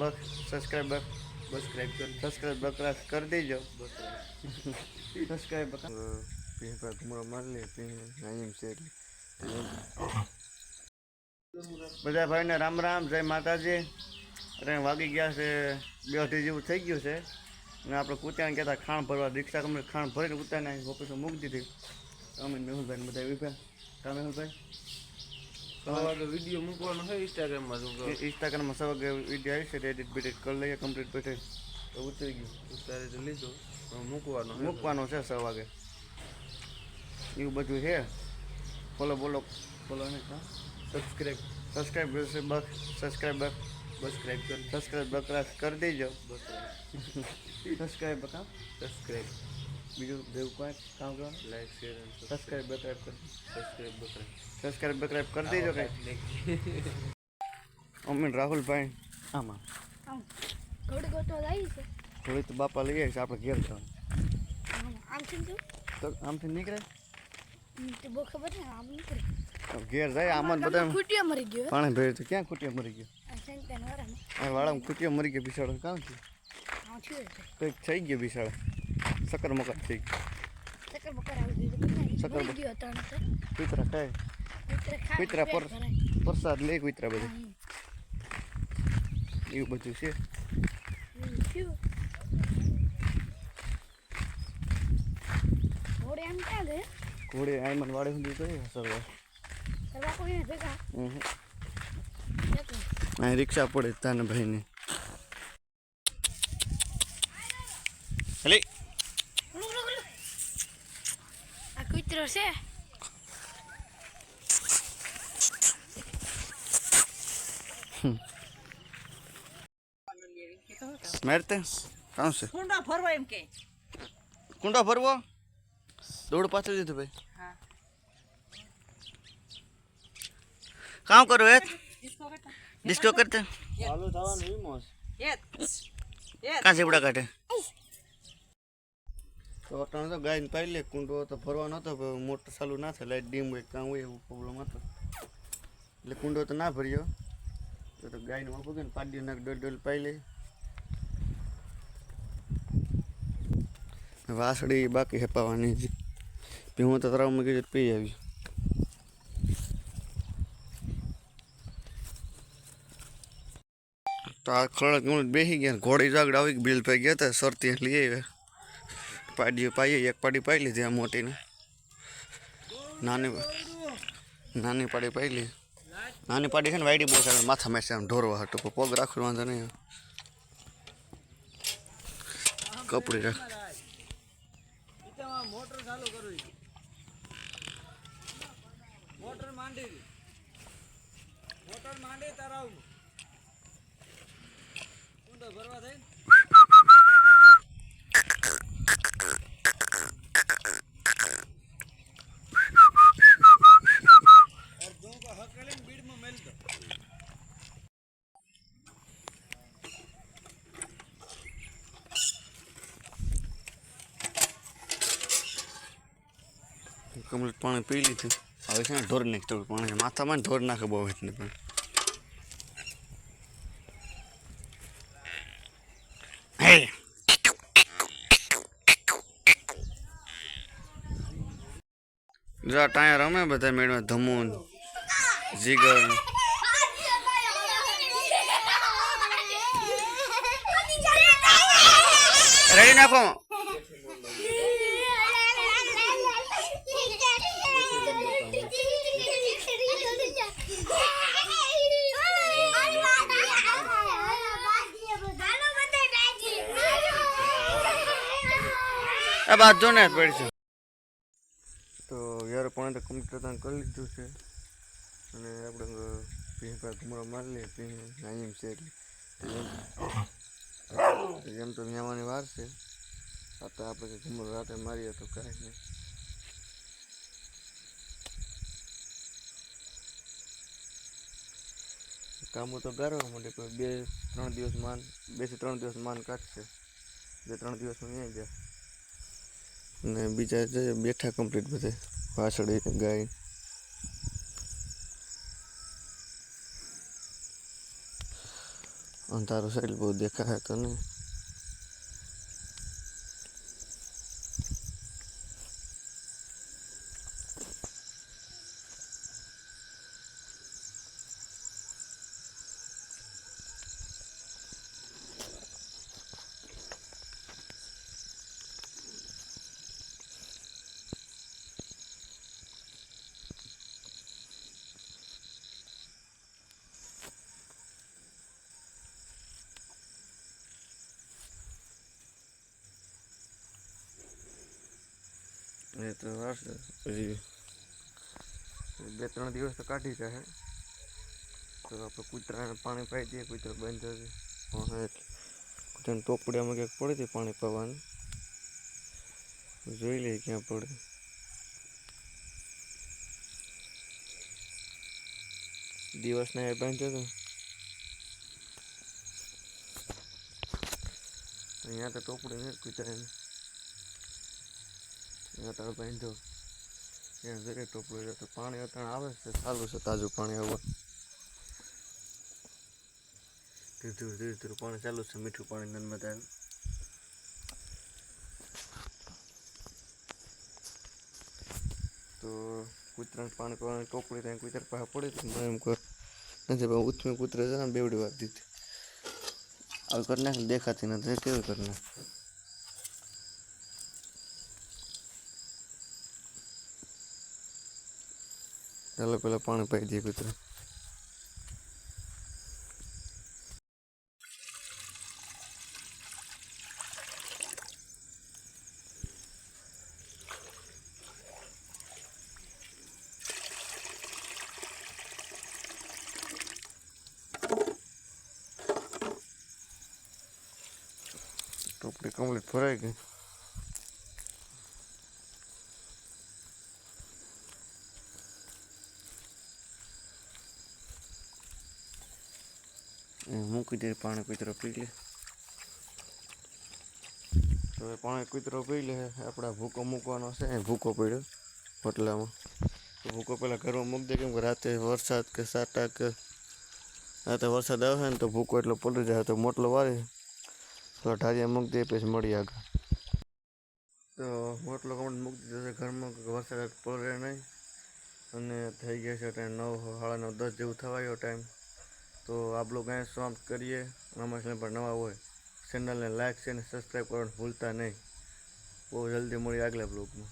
બસ subscriber subscribe કરી subscribe બકરાસ કરી દેજો. સબસ્ક્રાઈબ પર ઘુમરો મારી લે પી નાઈમ છે બધા ભાઈને રામ રામ જય માતાજી. અરે વાગી ગયા છે બે અઢી જેવું થઈ ગયું છે. અને આપણે કૂત્યાને કહેતા ખાણ ભરવા રિક્ષા કમરે ખાણ ભરીને કૂત્યાને ઓફિસમાં મૂકી દીધી. અમે મેહુલભાઈ બધા વિભા તમે મેહુલભાઈ? હવે વીડિયો મૂકવાનો છે ઇન્સ્ટાગ્રામમાં શું કહું ઇન્સ્ટાગ્રામમાં સૌ વીડિયો આવી છે એડિટ બેડિટ કરી લઈએ કમ્પ્લીટ પછી તો ઉતરી ગયું. ઉતારે તો લીધો. મૂકવાનો મૂકવાનો છે છ વાગે એવું બધું છે? બોલો બોલો. બોલો ને સબસ્ક્રાઇબ સબસ્ક્રાઈબ છે બસ. સબસ્ક્રાઈબર સબસ્ક્રાઇબ કરી. સબસ્ક્રાઈબ બકરાસ કરી દેજો. સબસ્ક્રાઈબ બકા. સબસ્ક્રાઇબ બીજું જેવું કોઈ કામ કરવાનું? લાઈક શેર સબસ્ક્રાઇબ બકરાઈબ કરી. સબસ્ક્રાઇબ બકરા સબસ્ક્રાઇબ બકરાઈબ કરી દેજો કંઈ. અમીન રાહુલભાઈ. આમાં. થોડી ગોટો લાવી છે. થોડી તો બાપા લઈ આવીશ આપણે ઘેર જવાનું. તું આમથી નીકળે? તે બહુ ખબર ને આમ નીકળે. ઘેર જાય આમાં બધા ખૂટિયા મરી ગયો પાણી ભર્યું તો ક્યાં ખૂટિયા મરી ગયો? વાળામાં ખૂટિયા મરી ગયો બિસાડો કામ છે. કંઈક થઈ ગયો બિસાડો સકર મકર થઈ ચક્કર બકર આવી ગયું મરી ગયો ત્રણ કૂતરા ખાય કૂતરા પર. પ્રસાદ લે કૂતરા બધું એવું બધું છે ઘોડે આમ ક્યાં ગયે ઘોડે આયમન વાડે સુધી કરી સરવા કોઈ ભેગા અહીં રિક્ષા પડે તાને ભાઈને હલી આ કૂતરો છે મારતે કામ છે કુંડા ફરવા એમ કે કુંડો ભરવો દોડ પાછળ દીધું ભાઈ હા કામ કરો એ ડિસ્કો કરતા ચાલુ થવાનું વીમો યે યે કાં ચીપડા કાઢે તો અટાણે તો ગાયને પાઈ લે, કુંડો તો ફરવા હતો, પણ મોટર ચાલુ ના થાય, લાઈટ ડીમ હોય, કાં હોય એવું પ્રોબ્લેમ હતો. એટલે કુંડો તો ના ભર્યો. તો તો ગાયને વાપો ને પાડી નાખ ડોલ ડોલ પાઈ લે. વાસળી બાકી હેપાવાની જ હું તો તરાવમાં કીધું પી આવી તો આ ખડક હું બેસી ગયા ઘોડી જાગડ આવી બિલ પાઈ ગયા હતા સરતી લઈ આવ્યા. પાડીઓ પાઈએ, એક પાડી પાઈ લીધી આ મોટીને. નાની નાની પાડી પાઈ લીધી. નાની પાડી છે ને વાયડી બહુ સારી, માથા મેસે આમ ઢોરવા હતું પગ રાખવું વાંધો નહીં કપડી રાખ. મોટર માંડી તારા ભરવા થઈ અડધો કો હકલીને બીડમાં મેલ દો કમ્પ્લીટ પાણી પી લીધું. હવે છે ને ઢોર નાખ પાણી માથામાં ઢોર નાખે બહુ એટલે પણ. જરા જા ટાયા રમે બધા મેળવા ધમુન. જીગર રેડી નાખો આ બાદ જો ને પડશે. તો યાર પણ તમે કરી લીધું છે. અને આપણે પીહ પર ઘુમરો મારી લઈએ પીહ નાયમ છે એટલે. એમ તો ન્યાવાની વાર છે. આ તો આપણે ઘુમરો રાતે મારીએ તો કાંઈ નહીં. કામો તો ગારવા માટે કોઈ બે, ત્રણ દિવસ માન, બેથી ત્રણ દિવસ માન કાઢશે. બે ત્રણ દિવસમાં નહીં ગયા અને બીજા જે બેઠા કમ્પ્લીટ બધે, વાસળી, ગાય અંધારું સાઈડ બહુ દેખાય તો નહીં. એ તો વાર છે હજી બે ત્રણ દિવસ તો કાઢી જાય તો આપણે કૂતરાને પાણી પાઈ દઈએ કૂતરો બંધ થશે હા એટલે કૂતરાને ટોપડીમાં ક્યાંક પડી હતી પાણી પાવાનું જોઈ લઈએ ક્યાં પડે દિવસના એ બાંધ્યો હતો અહીંયા તો ટોપડી નથી કૂતરાને અહીંયા તારે બાંધ્યો ટોપલું છે તો પાણી અત્યારે આવે છે ચાલુ છે તાજું પાણી આવવા ધીરે ધીરે ધીરે ધીરે પાણી ચાલુ છે, મીઠું પાણી નર્મદા તો કૂતરાને પાણી પાણી ટોપલી ત્યાં કૂતરા પાસે પડી હતી એમ કર. નથી, પણ ઉથમી કૂતરે છે ને બેવડી વાત દીધી. આવી કરી નાખે દેખાતી નથી કેવી કરી નાખ? ચાલો પેલા પાણી પાઈ દઈએ કૂતરા. ટોપડી કમ્પ્લીટ ભરાઈ ગઈ. મૂકી દે, પાણી કૂતરો પી લે. હવે પાણી કૂતરો પી લે, આપણે ભૂકો મૂકવાનો છે ભૂકો પડ્યો હોટલામાં. તો ભૂકો પહેલાં ઘરમાં મૂકી દે, કેમ કે રાતે વરસાદ કે સાટા કે રાતે વરસાદ આવે ને તો ભૂકો એટલો પડી જાય, તો મોટલો વારી. તો ઢારિયા મૂકી દે, પછી મળી આગળ. તો મોટલો કમળ મૂકી દીધો છે ઘરમાં વરસાદ પડે નહીં. અને થઈ ગયા છે ટાઈમ નવ, સાડા નવ, દસ જેવું થવાયો ટાઈમ તો આપ લોકો અહીંયા સમાપ્ત કરીએ. અમારા ચેનલ પર નવા હોય, ચેનલને લાઇક છે અને સબસ્ક્રાઈબ કરવાનું ભૂલતા નહીં. બહુ જલ્દી મળી આગલા બ્લોગમાં